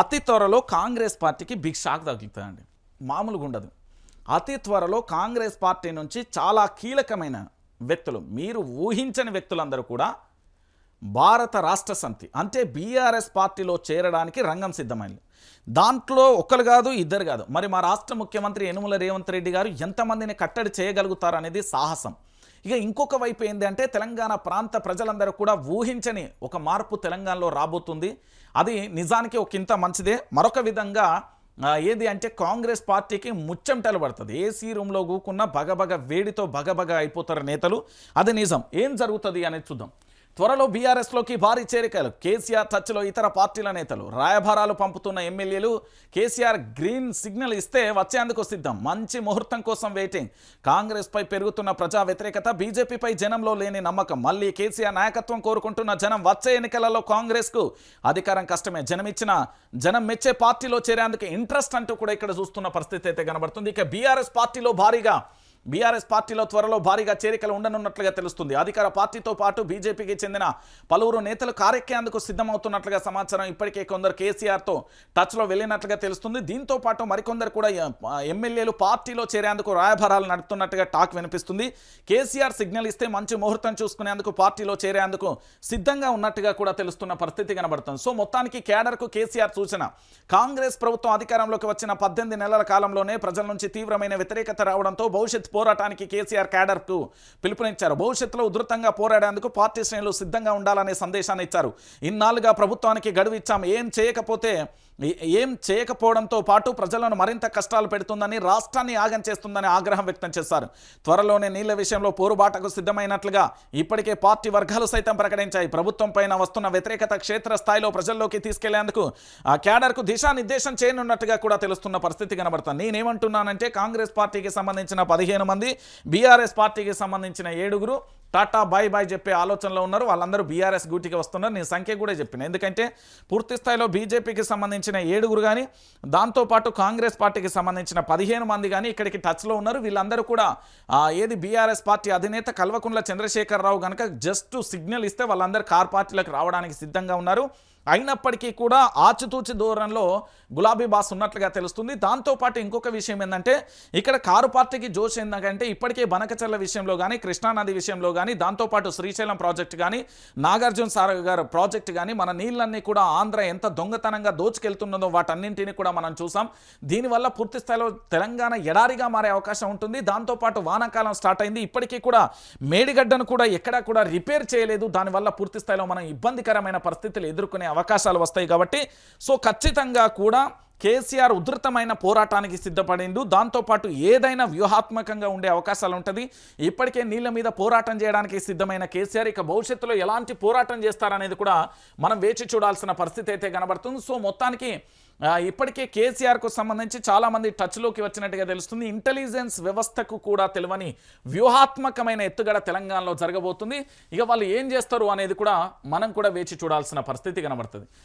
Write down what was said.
అతి త్వరలో కాంగ్రెస్ పార్టీకి బిగ్ షాక్ తగులుతుందండి. మామూలుగా ఉండదు. అతి త్వరలో కాంగ్రెస్ పార్టీ నుంచి చాలా కీలకమైన వ్యక్తులు మీరు ఊహించని వ్యక్తులందరూ కూడా భారత రాష్ట్ర సమితి అంటే బీఆర్ఎస్ పార్టీలో చేరడానికి రంగం సిద్ధమైంది. దాంట్లో ఒకరు కాదు ఇద్దరు కాదు. మరి మా రాష్ట్ర ముఖ్యమంత్రి యనుమల రేవంత్ రెడ్డి గారు ఎంతమందిని కట్టడి చేయగలుగుతారనేది సాహసం. ఇక ఇంకొక వైపు ఏంటంటే తెలంగాణ ప్రాంత ప్రజలందరూ కూడా ఊహించని ఒక మార్పు తెలంగాణలో రాబోతుంది. అది నిజానికి ఒక ఇంత మంచిదే. మరొక విధంగా ఏది అంటే కాంగ్రెస్ పార్టీకి ముచ్చెంటలు పడుతుంది ఏసీ రూమ్లో కూకున్న బగబగ వేడితో బగబగ అయిపోతారు నేతలు. అది నిజం. ఏం జరుగుతుంది అనేది చూద్దాం. త్వరలో బీఆర్ఎస్లోకి భారీ చేరికలు. కేసీఆర్ టచ్లో ఇతర పార్టీల నేతలు. రాయభారాలు పంపుతున్న ఎమ్మెల్యేలు కేసీఆర్ గ్రీన్ సిగ్నల్ ఇస్తే వచ్చేందుకు సిద్ధం. మంచి ముహూర్తం కోసం వెయిటింగ్. కాంగ్రెస్పై పెరుగుతున్న ప్రజా వ్యతిరేకత బీజేపీపై జనంలో లేని నమ్మకం. మళ్ళీ కేసీఆర్ నాయకత్వం కోరుకుంటున్న జనం వచ్చే ఎన్నికలలో కాంగ్రెస్కు అధికారం కష్టమే. జనం ఇచ్చిన జనం మెచ్చే పార్టీలో చేరేందుకు ఇంట్రెస్ట్ అంటూ కూడా ఇక్కడ చూస్తున్న పరిస్థితి అయితే కనబడుతుంది. ఇక బీఆర్ఎస్ పార్టీలో భారీగా బీఆర్ఎస్ పార్టీలో త్వరలో భారీగా చేరికలు ఉండనున్నట్లుగా తెలుస్తుంది. అధికార పార్టీతో పాటు బీజేపీకి చెందిన పలువురు నేతలు కారెక్కేందుకు సిద్ధమవుతున్నట్లుగా సమాచారం ఇప్పటికే కొందరు కేసీఆర్తో టచ్లో వెళ్ళినట్లుగా తెలుస్తుంది. దీంతో పాటు మరికొందరు కూడా ఎమ్మెల్యేలు పార్టీలో చేరేందుకు రాయభారాలు నడుపుతున్నట్టుగా టాక్ వినిపిస్తుంది. కేసీఆర్ సిగ్నల్ ఇస్తే మంచి ముహూర్తం చూసుకునేందుకు పార్టీలో చేరేందుకు సిద్ధంగా ఉన్నట్టుగా కూడా తెలుస్తున్న పరిస్థితి కనబడుతుంది. సో మొత్తానికి కేడర్కు కేసీఆర్ సూచన కాంగ్రెస్ ప్రభుత్వం అధికారంలోకి వచ్చిన పద్దెనిమిది నెలల కాలంలోనే ప్రజల నుంచి తీవ్రమైన వ్యతిరేకత రావడంతో భవిష్యత్ పోరాటానికి కేసీఆర్ క్యాడర్కు పిలుపునిచ్చారు. భవిష్యత్తులో ఉధృతంగా పోరాడేందుకు పార్టీ శ్రేణులు సిద్ధంగా ఉండాలనే సందేశాన్ని ఇచ్చారు. ఇన్నాళ్ళుగా ప్రభుత్వానికి గడువు ఇచ్చాం. ఏం చేయకపోతే ఏం చేయకపోవడంతో పాటు ప్రజలను మరింత కష్టాలు పెడుతుందని రాష్ట్రాన్ని ఆగం చేస్తుందని ఆగ్రహం వ్యక్తం చేశారు. త్వరలోనే నీళ్ళ విషయంలో పోరుబాటకు సిద్ధమైనట్లుగా ఇప్పటికే పార్టీ వర్గాలు సైతం ప్రకటించాయి. ప్రభుత్వం పైన వస్తున్న వ్యతిరేకత క్షేత్రస్థాయిలో ప్రజల్లోకి తీసుకెళ్ళేందుకు ఆ క్యాడర్కు దిశానిర్దేశం చేయనున్నట్టుగా కూడా తెలుస్తున్న పరిస్థితి కనబడుతుంది. నేనేమంటున్నానంటే కాంగ్రెస్ పార్టీకి సంబంధించిన పదిహేను మంది బీఆర్ఎస్ పార్టీకి సంబంధించిన ఏడుగురు టాటా బాయ్ బాయ్ చెప్పే ఆలోచనలో ఉన్నారు. వాళ్ళందరూ బీఆర్ఎస్ గూటికి వస్తున్నారు. నేను సంఖ్య కూడా చెప్పిన. ఎందుకంటే పూర్తి స్థాయిలో బీజేపీకి సంబంధించిన ఏడుగురు కానీ దాంతోపాటు కాంగ్రెస్ పార్టీకి సంబంధించిన పదిహేను మంది కానీ ఇక్కడికి టచ్లో ఉన్నారు. వీళ్ళందరూ కూడా ఏది బీఆర్ఎస్ పార్టీ అధినేత కల్వకుంట్ల చంద్రశేఖరరావు కనుక జస్ట్ సిగ్నల్ ఇస్తే వాళ్ళందరూ కార్ పార్టీలకు రావడానికి సిద్ధంగా ఉన్నారు. అయినప్పటికీ కూడా ఆచితూచి దూరంలో గులాబీ బాస్ ఉన్నట్లుగా తెలుస్తుంది. దాంతోపాటు ఇంకొక విషయం ఏంటంటే ఇక్కడ కారు పార్టీకి జోష్ ఏంటంటే ఇప్పటికే బనకచర్ల విషయంలో కానీ కృష్ణానది విషయంలో కానీ కానీ దాంతోపాటు శ్రీశైలం ప్రాజెక్ట్ కానీ నాగార్జున సార్ గారు ప్రాజెక్ట్ కానీ మన నీళ్ళన్నీ కూడా ఆంధ్ర ఎంత దొంగతనంగా దోచుకెళ్తున్నదో వాటన్నింటినీ కూడా మనం చూసాం. దీనివల్ల పూర్తి స్థాయిలో తెలంగాణ ఎడారిగా మారే అవకాశం ఉంటుంది. దాంతోపాటు వానాకాలం స్టార్ట్ అయింది. ఇప్పటికీ కూడా మేడిగడ్డను కూడా ఎక్కడా కూడా రిపేర్ చేయలేదు. దానివల్ల పూర్తి స్థాయిలో మనం ఇబ్బందికరమైన పరిస్థితులు ఎదుర్కొనే అవకాశాలు వస్తాయి కాబట్టి సో ఖచ్చితంగా కూడా కేసీఆర్ ఉధృతమైన పోరాటానికి సిద్ధపడిండు. దాంతోపాటు ఏదైనా వ్యూహాత్మకంగా ఉండే అవకాశాలు ఉంటుంది. ఇప్పటికే నీళ్ళ మీద పోరాటం చేయడానికి సిద్ధమైన కేసీఆర్ ఇక భవిష్యత్తులో ఎలాంటి పోరాటం చేస్తారనేది కూడా మనం వేచి చూడాల్సిన పరిస్థితి అయితే కనబడుతుంది. సో మొత్తానికి ఇప్పటికే కేసీఆర్కు సంబంధించి చాలామంది టచ్లోకి వచ్చినట్టుగా తెలుస్తుంది. ఇంటెలిజెన్స్ వ్యవస్థకు కూడా తెలియని వ్యూహాత్మకమైన ఎత్తుగడ తెలంగాణలో జరగబోతుంది. ఇక వాళ్ళు ఏం చేస్తారు అనేది కూడా మనం కూడా వేచి చూడాల్సిన పరిస్థితి కనబడుతుంది.